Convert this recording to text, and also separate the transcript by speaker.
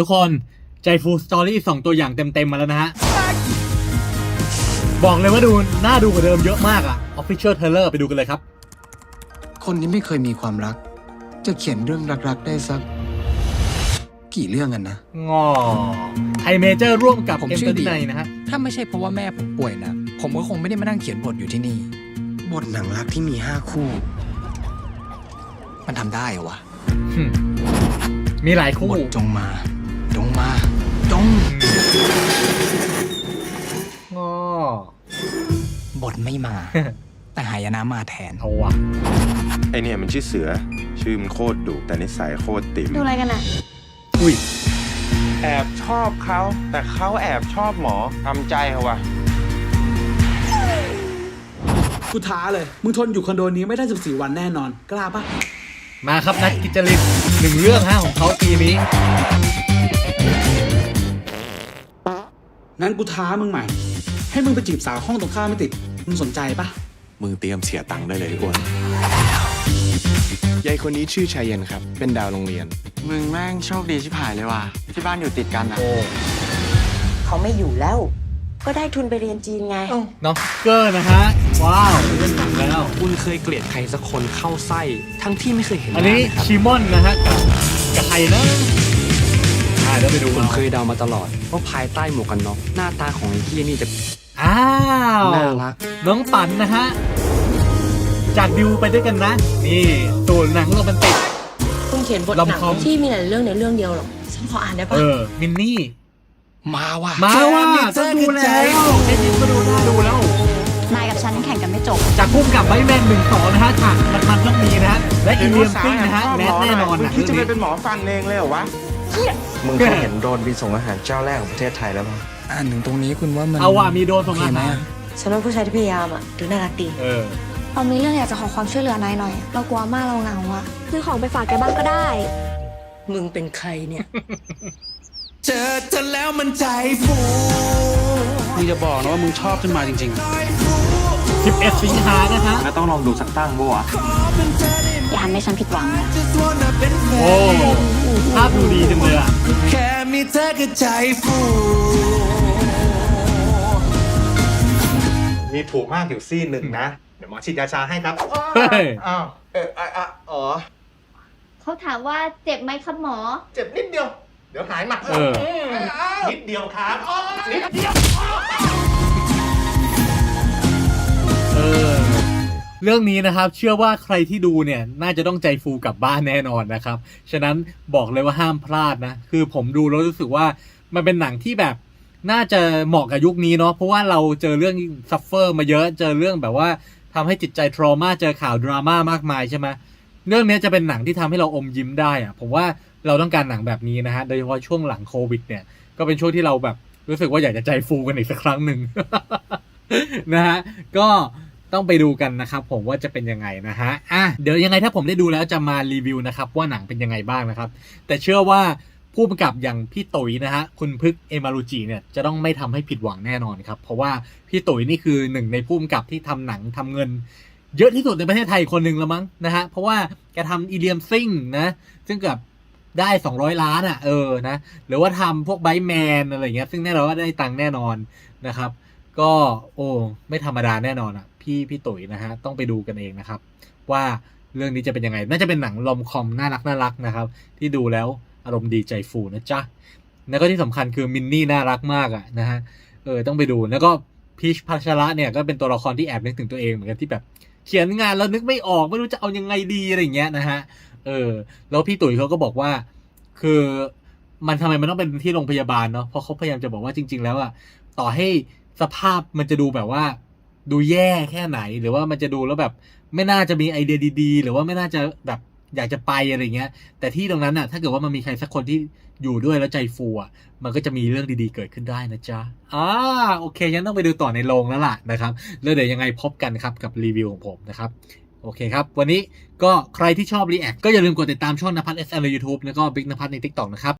Speaker 1: ทุกคนใจฟูสตอรี่สองตัวอย่างเต็มๆมาแล้วนะฮะ บอกเลยว่าดูน่าดูกว่าเดิมเยอะมากอะ Official Trailer ไปดูกันเลยครับ
Speaker 2: คนที่ไม่เคยมีความรัก จะเขียนเรื่องรักๆได้สัก กี่เรื่องกันนะ
Speaker 1: งอไทยเมเจอร์ร่วมกับ
Speaker 2: ผม
Speaker 1: เอ็ม
Speaker 2: ชื่
Speaker 1: เตอ
Speaker 2: อ
Speaker 1: ร์
Speaker 2: ดี
Speaker 1: ไนนะฮะ
Speaker 2: ถ้าไม่ใช่เพราะว่าแม่ผมป่วยนะ ผมก็คงไม่ได้มานั่งเขียนบทอยู่ที่นี่ บทหนังรักที่มีห้าคู่ มันทำได้เหรอวะ
Speaker 1: อืมมีหลายคู่
Speaker 2: บทจงมาจงมาจ ง
Speaker 1: งอบ
Speaker 2: ทไม่มา แต่หายนะมาแทน
Speaker 1: เอาวะ
Speaker 3: ไอเนี่ยมันชื่อเสือ ชื่อมันโคตรดุแต่นิสัยโคตรติ่ม
Speaker 4: ดูอะไรกันอะ
Speaker 1: อุ้ย
Speaker 5: แอบชอบเขา แต่เขาแอบชอบหมอทำใจเขาวะ
Speaker 6: กูท้าเลย มึงทนอยู่คอนโดนี้ไม่ได้ 14 วันแน่นอน กล้าปะ
Speaker 1: มาครับนักกิจจริตหนึ่งเรื่องฮะของเขาปีนี้
Speaker 6: งั้นกูท้ามึงใหม่ ให้มึงไปจีบสาวห้องตรงข้ามไม่ติด มึงสนใจปะ
Speaker 7: มึงเตรียมเสียตังค์ได้เลยอ้วนยายคนนี้ชื่อชายเย็นครับ เป็นดาวโรงเรียน
Speaker 8: มึงแม่งโชคดีชิบหายเลยว่ะ ที่บ้านอยู่ติดกันอะ
Speaker 1: โอ้
Speaker 4: เขาไม่อยู่แล้ว ก็ได้ทุนไปเรียนจีนไง
Speaker 1: น้องเกอร์นะฮะ ว้าวเล่นหนังแล้ว
Speaker 9: คุณเคยเกลียดใครสักคนเข้าไส้ ทั้งที่ไม่เคยเห็นห
Speaker 1: อัน
Speaker 9: น้า
Speaker 1: นี้
Speaker 9: เลยครับ
Speaker 1: ชิมอนนะฮะ กับกับใครนะ อ่าเดี๋ยวไปดู
Speaker 9: ผม
Speaker 1: เอา
Speaker 9: เคยเดามาตลอดว่าภายใต้หมวกกันน็อกหน้าตาของไอ้ที่นี่จะ
Speaker 1: อ้าว
Speaker 9: น่ารัก
Speaker 1: น้องปันนะฮะ จากดิวไปด้วยกันนะ นี่ส่วนหนังโรแมนติก
Speaker 4: คุณเขียนบทห
Speaker 1: ลำ
Speaker 4: นัง
Speaker 1: คอม
Speaker 4: ที่มีหลายเรื่องในเรื่องเดียวหรอกฉันขออ่านได้ปะ
Speaker 1: เออมินนี่
Speaker 2: มาว่ะ
Speaker 1: มาว่าต้องดูแล้วเอ็นก็ดูน่าดูแล้ว
Speaker 4: นายกับฉันแข่งกันไม่จบ
Speaker 1: จากพุ่มกับไบแมนหนึ่งสองนะฮะฉากมันมันต้องมีนะฮะและอีเลียมซิงนะฮะแนทแน่นอน
Speaker 5: มึง
Speaker 1: นะ
Speaker 5: คิดจะไป
Speaker 1: เรื่อง
Speaker 5: เป็
Speaker 1: นี้
Speaker 5: นหมอฟันเองเลยเหรอวะ
Speaker 7: มึงเคยเห็นโดรนบินส่งอาหารเจ้าแรกของประเทศไทยแล้วมั้ง
Speaker 2: อ่านถึงตรงนี้คุณว่ามัน
Speaker 1: เอาว่ามีโดนส่ง
Speaker 2: โอเค
Speaker 1: อา
Speaker 2: ไหม
Speaker 1: หาร
Speaker 2: อะ
Speaker 4: ฉันว่าผู้ชายที่พยายามอะดูน่ารักดี
Speaker 1: เออ
Speaker 10: เรามีเรื่องอยากจะขอความช่วยเหลือนายหน่อย เรากลัวมากเราเหงาอะซื้อของไปฝากแกบ้างก็ได้
Speaker 4: มึงเป็นใครเนี่ย
Speaker 6: เจอเธอแล้วมันใจฟูมึงจะบอกนะว่ามึงชอบขึ้นมาจริง
Speaker 1: 11สิงหานะฮะ
Speaker 8: ก็ต้องลองดูสักตั้งบ่วะ
Speaker 10: อย่า ทำให้ฉันผิดหวังนะ
Speaker 1: โอ้ภาพดูดีจังเลยอะ
Speaker 6: แค่มีเธอก็ใจฟู
Speaker 11: มีถูกมากอยู่ซี่หนึ่งนะ เดี๋ยวหมอฉีดยาชาให้ครับ
Speaker 1: เฮ้ย
Speaker 11: อ้าวเอออะอะอ๋อ
Speaker 10: เขาถามว่าเจ็บไหมครับหมอ
Speaker 11: เจ็บนิดเดียว เดี๋ยวหายมา
Speaker 1: เออ
Speaker 11: มนิดเดียวครับนิดเดียว
Speaker 1: เรื่องนี้นะครับเชื่อว่าใครที่ดูเนี่ยน่าจะต้องใจฟูกลับบ้านแน่นอนนะครับ ฉะนั้นบอกเลยว่าห้ามพลาดนะ คือผมดูแล้วรู้สึกว่ามันเป็นหนังที่แบบน่าจะเหมาะกับยุคนี้เนาะเพราะว่าเราเจอเรื่องซัฟเฟอร์มาเยอะเจอเรื่องแบบว่าทำให้จิตใจทรมาเจอข่าวดราม่ามากมายใช่ไหมเรื่องนี้จะเป็นหนังที่ทำให้เราอมยิ้มได้อะผมว่าเราต้องการหนังแบบนี้นะฮะโดยเฉพาะช่วงหลังโควิดเนี่ยก็เป็นช่วงที่เราแบบรู้สึกว่าอยากจะใจฟูกันอีกสักครั้งหนึ่งนะฮะก็ ต้องไปดูกันนะครับผมว่าจะเป็นยังไงนะฮะอะเดี๋ยวยังไงถ้าผมได้ดูแล้วจะมารีวิวนะครับว่าหนังเป็นยังไงบ้างนะครับ แต่เชื่อว่าผู้กำกับอย่างพี่ตุ๋ยนะฮะคุณพึกเอมารุจิเนี่ยจะต้องไม่ทำให้ผิดหวังแน่นอนครับ เพราะว่าพี่ตุ๋ยนี่คือหนึ่งในผู้กำกับที่ทำหนังทำเงิน เยอะที่สุดในประเทศไทยคนหนึ่งแล้วมั้งนะฮะเพราะว่าแกทำอีเลียมซิงนะซึ่งเกือบได้ 200 ล้านอะเออนะหรือว่าทำพวกไบแมนอะไรเงี้ยซึ่งแน่นอนว่าได้ตังค์แน่นอนนะครับ ก็โอ้ไม่ธรรมดาแน่นอนอะ พี่พี่ตุ๋ยนะฮะ ต้องไปดูกันเองนะครับ ว่าเรื่องนี้จะเป็นยังไง น่าจะเป็นหนังลอมคอมน่ารักน่ารักนะครับ ที่ดูแล้วอารมณ์ดีใจฟูนะจ๊ะแล้วก็ที่สำคัญคือมินนี่น่ารักมากอะนะฮะเออต้องไปดูแล้วก็พีชพัชระเนี่ยก็เป็นตัวละครที่แอบนึกถึงตัวเองเหมือนกันที่แบบเขียนงานแล้วนึกไม่ออกไม่รู้จะเอายังไงดีอะไรเงี้ยนะฮะเออแล้วพี่ตุ๋ยเขาก็บอกว่า คือ มันทำไมมันต้องเป็นที่โรงพยาบาลเนาะเพราะเขาพยายามจะบอกว่าจริง ๆ แล้วอะต่อให้สภาพมันจะดูแบบว่า ดูแย่แค่ไหน หรือว่ามันจะดูแล้วแบบ ไม่น่าจะมีไอเดียดีๆ หรือว่าไม่น่าจะแบบอยากจะไปอะไรเงี้ย แต่ที่ตรงนั้นอะถ้าเกิดว่ามันมีใครสักคนที่อยู่ด้วยแล้วใจฟูอะมันก็จะมีเรื่องดีๆเกิดขึ้นได้นะจ๊ะอ่าโอเคงั้นต้องไปดูต่อในโรงแล้วล่ะนะครับแล้วเดี๋ยวยังไงพบกันครับกับรีวิวของผมนะครับโอเคครับ วันนี้ก็ใครที่ชอบ React ก็อย่าลืมกดติดตามช่องนภัส SL ใน YouTube แล้วก็บิ๊กนภัสใน TikTok นะครับ